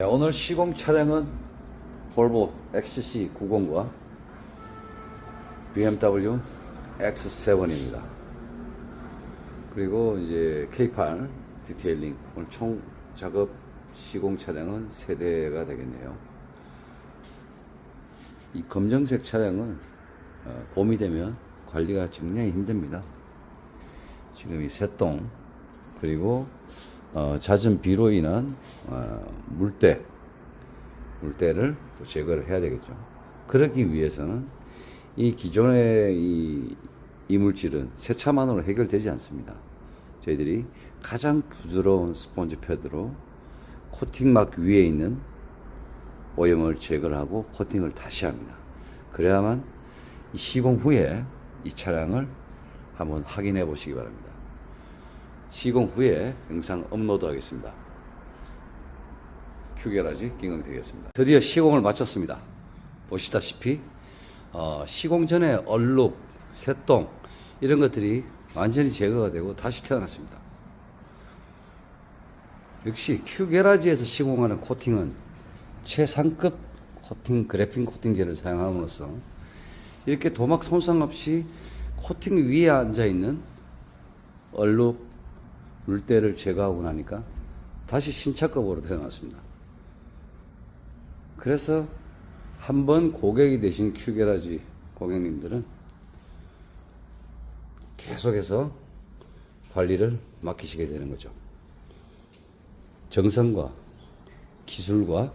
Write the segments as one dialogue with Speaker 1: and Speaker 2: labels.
Speaker 1: 네, 오늘 시공 차량은 볼보 XC90과 BMW X7입니다. 그리고 이제 K8 디테일링 오늘 총 작업 시공 차량은 세 대가 되겠네요. 이 검정색 차량은 어, 봄이 되면 관리가 굉장히 힘듭니다. 지금 이 새똥 그리고 어, 잦은 비로 인한 어, 물때 물때를 또 제거를 해야 되겠죠. 그러기 위해서는 이 기존의 이 이물질은 세차만으로 해결되지 않습니다. 저희들이 가장 부드러운 스펀지 패드로 코팅막 위에 있는 오염을 제거를 하고 코팅을 다시 합니다. 그래야만 이 시공 후에 이 차량을 한번 확인해 보시기 바랍니다. 시공 후에 영상 업로드 하겠습니다. 큐게라지 김광택이었습니다. 드디어 시공을 마쳤습니다. 보시다시피 어, 시공 전에 얼룩, 새똥 이런 것들이 완전히 제거가 되고 다시 태어났습니다. 역시 큐게라지에서 시공하는 코팅은 최상급 코팅 그래핀 코팅제를 사용함으로써 이렇게 도막 손상 없이 코팅 위에 앉아 있는 얼룩, 물때를 제거하고 나니까 다시 신차급으로 태어났습니다. 그래서 한 번 고객이 되신 큐게라지 고객님들은 계속해서 관리를 맡기시게 되는 거죠. 정성과 기술과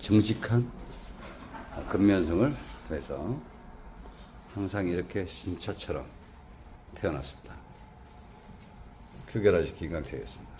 Speaker 1: 정직한 근면성을 통해서 항상 이렇게 신차처럼 태어났습니다. 큐게라지 김강태였습니다.